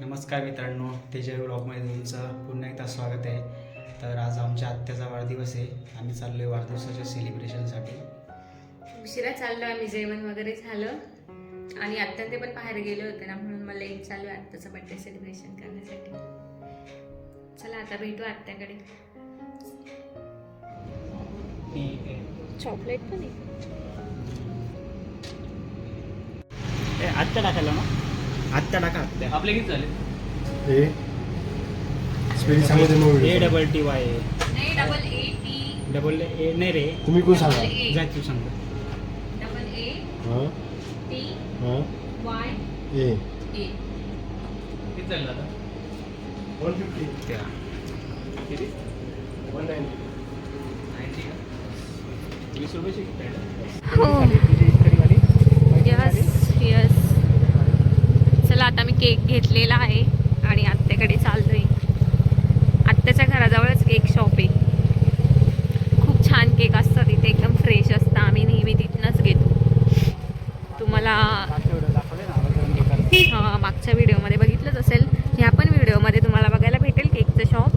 नमस्कार मित्रांनो तेजय ब्लॉगमध्ये तुमचं पुन्हा एकदा स्वागत आहे. तर आज आमच्या आत्याचा वाढदिवस आहे. आम्ही चाललो आहे वाढदिवसाच्या सेलिब्रेशनसाठी उशिरा चाललो आम्ही जेवण वगैरे झालं. आणि आत्ता ते पण बाहेर गेले होते ना म्हणून मला एक चालू आहे आत्ताचं बर्थडे सेलिब्रेशन करण्यासाठी. चला आता भेटू आत्याकडे. चॉकलेट पण आहे. आत्या टाकायला ना? आत्या टाका. आत्या आपले किती झाले? हे. स्पेलिंग सांगू दे मग ए डबल टी वाय. नाही double A T double A नाही रे. तुम्ही कोण सांगा? जा तू सांग. डबल ए हां. टी हां. वाय ए ए किती झाले आता? वन फिफ्टी त्या. किती? वन नाईन्टी नाईन्टी का? वीस रुपयाची हो यस यस चला आता मी केक घेतलेला आहे आणि आत्याकडे चाललोय. आत्याच्या घराजवळच केक शॉप आहे. खूप छान केक असतात तिथे एकदम फ्रेश असतं. आम्ही नेहमी तिथनंच घेतो. तुम्हाला हां मागच्या व्हिडिओमध्ये बघितलंच असेल. ह्या पण व्हिडिओमध्ये तुम्हाला बघायला भेटेल केकचं शॉप.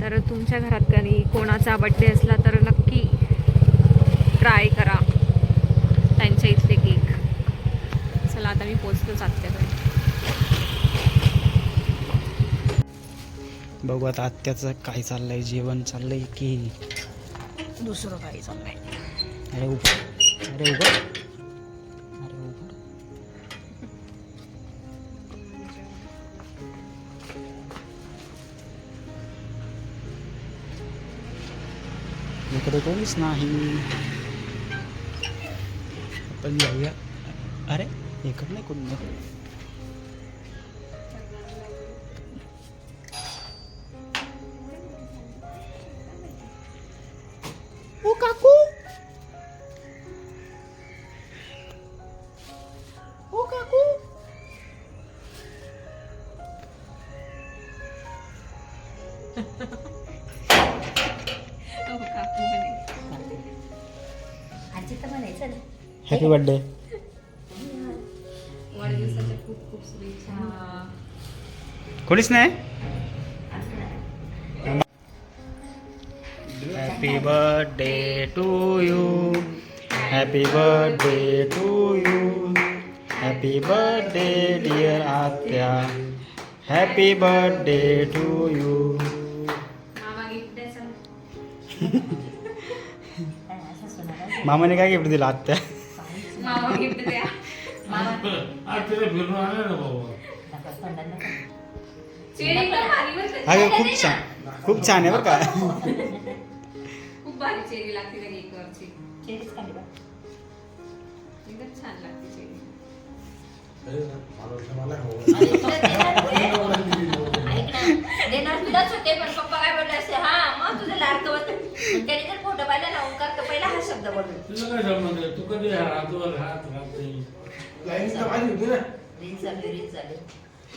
तर तुमच्या घरात कधी कोणाचा बड्डे असला तर नक्की ट्राय करा. त्यांच्या इथले केक. चला आता मी पोचतोच आत्याकडे. बघू आता आत्याचं काय चाललंय जेवण चाललंय की? दुसरं काय चाललंय. अरे उघड अरे उघड इकडे कोणीच नाही. आपण जाऊया. अरे इकडं नाही कोण नाही. ओ काकू. ओ काकू. हॅपी बर्थडे कोणीच नाही? Happy birthday to you happy birthday to you happy birthday dear आत्या हॅपी बर्थडे टू यू मामाने काय गिफ्ट दिलं आत्या? मामा गिफ्ट द्या. आज फिरून आले ना बाबा. खूप छान. खूप छान आहे बरं का. खूप भारी चेरी लागते त्या केकवरची एकदम छान लागते चेरी. देणार तुलाच होते पण पप्पा काय बोलले असे हा मग तुझं लाडकं होतं त्याने जर फोटो पाहिला ना ओंकार तर पहिला हा शब्द बोलतो. तुला काय संबंध आहे? तू कधी हातवर हात घालते लाईन तर माझी होती ना रील रील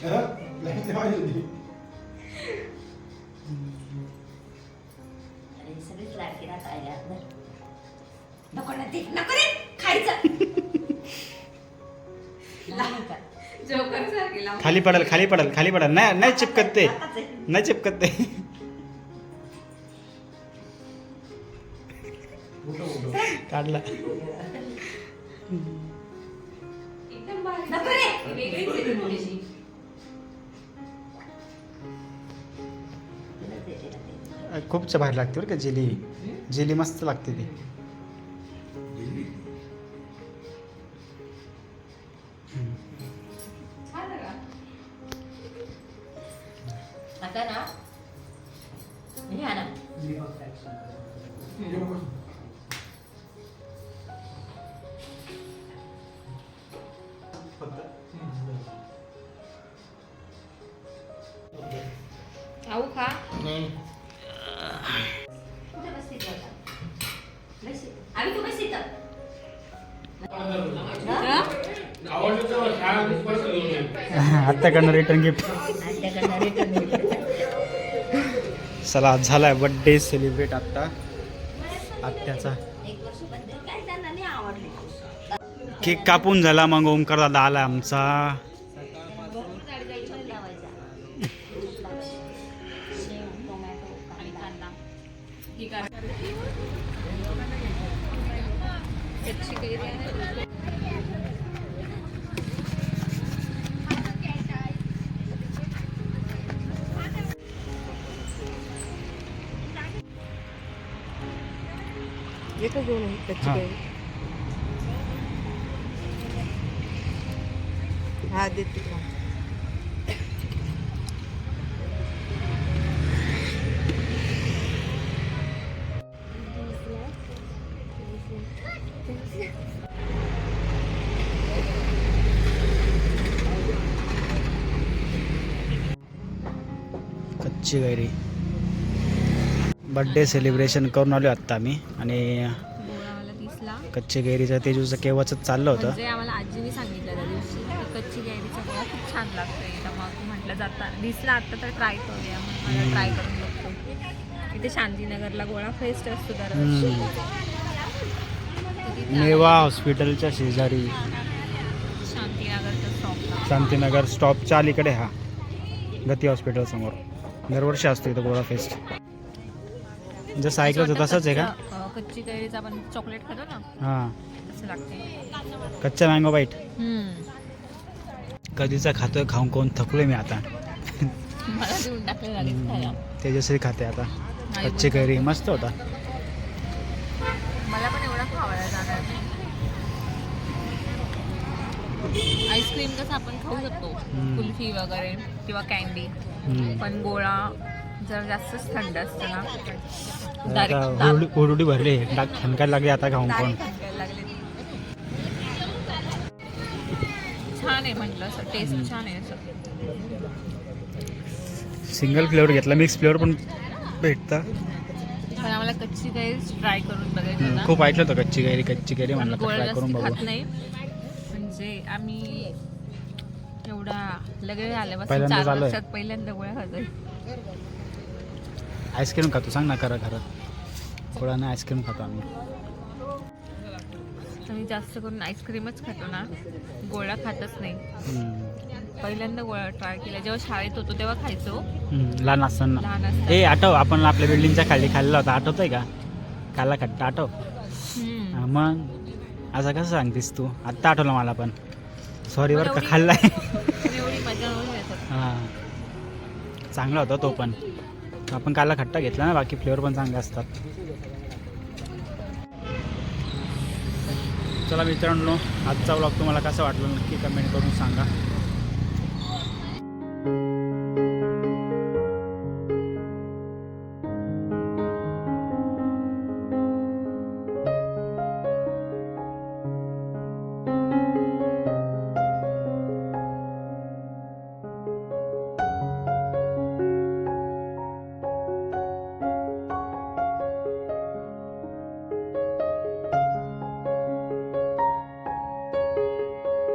हा? लाईन तर माझी होती आणि सगळीच लाडकी राहत आल्या बरं. नको ना ते नको रे खायचं लहान का? जोकर सारखी लावून खाली पडल खाली पडल खाली पडल नाही नाही चिपकत ते आताच आहे. नाही चिपकत ते काढला नको रे. ती वेगळीच आहे ती थोडीशी तुला ते- ते- ते. खूप बाहेर लागते बरं का जेली जेली मस्त लागते ती छान आहे का? आता ना हे आणा. घेऊन ये. आत्ताकडनं रिटर्न गिफ्ट. चला झालाय बर्थडे सेलिब्रेट आत्ता. आत्याचा. एक वर्ष बंद काय त्यांना नाही आवडले. केक कापून झाला मग ओमकार दादा आला आमचा. चॉप लावायचा टोमॅटो आणि ही कांदा एकच दोन आहे कच्ची काही हा देते. कच्ची गैरी बड्डे सेलिब्रेशन करून आलो आत्ता आम्ही. आणि कच्ची गैरीचं तेजूचं केव्हाच चाललं होतं. म्हणजे आम्हाला आजीने सांगितलं त्या दिवशी की कच्ची कैरीचा गोळा खूप छान लागतोय तर मग म्हटलं जाता. दिसला आता तर ट्राय करूया. मग मला ट्राय करून बघतो. इथे शांतीनगरला गोळा फेस्ट असतो दरवर्षी. मेवा हॉस्पिटलच्या शेजारी. स्टॉपला शांतीनगर स्टॉपच्या अलीकडे हा. गती हॉस्पिटल समोर. दरवर्षी असतो इथं गोळा फेस्ट जसं ऐकलं होतं तसंच आहे का? कच्ची कैरीचा आपण चॉकलेट खातो ना हां. तसं लागते. कच्चा मँगो बाईट कधीचा खातोय खाऊन कोण थकलोय मी आता. देऊन टाकलं लागेल खायला. तेजश्री खाते आता. कच्ची कैरी मस्त होता. मला पण एवढा खावायला जाणार आईस्क्रीम कसं आपण खाऊ शकतो. कुल्फी वगैरे किंवा कॅन्डी. पण गोळा जर जास्तच थंड असतं ना. हुरडी भरली. डाक ठणकायला लागली आता खाऊन कोण? छान आहे म्हटलं असं. टेस्ट छान आहे असं. सिंगल फ्लेवर घेतला. मिक्स फ्लेवर पण भेटता. पण आम्हाला कच्ची कैरी ट्राय करून बघायचं खूप ऐकलं होतं कच्ची कैरी कच्ची कैरी म्हणलं ट्राय करून बघू. नाही. म्हणजे आम्ही एवढा लगेच आल्यापासून पहिल्यांदा चार. वर्षात पहिल्यांदा गोळ्या खातोय. आईस्क्रीम खातो सांग ना खरं खरं गोळाने आईस्क्रीम खातो आम्ही. आम्ही जास्त करून आईस्क्रीमच खातो ना. गोळा खातच नाही. हम्म. पहिल्यांदा गोळा ट्राय केला जेव्हा शाळेत होतो तेव्हा खायचो. हम्म, लहान असताना. लहान असताना. ए आठव आपण आपल्या बिल्डिंगच्या खाली खाल्ला होता. आठवतोय का? खाल्ला खट्टा आठव. हम्म. हा, मग? असं कसं सांगतेस तू? आत्ता आठवलं मला पण. सॉरी बरं का खाल्लाय. येतात हां. चांगला होता तो पण. आपण काला खट्टा घेतला ना बाकी फ्लेवर पण चांगले असतात. चला मित्रांनो आजचा व्लॉग तुम्हाला कसा वाटला नक्की कमेंट करून सांगा.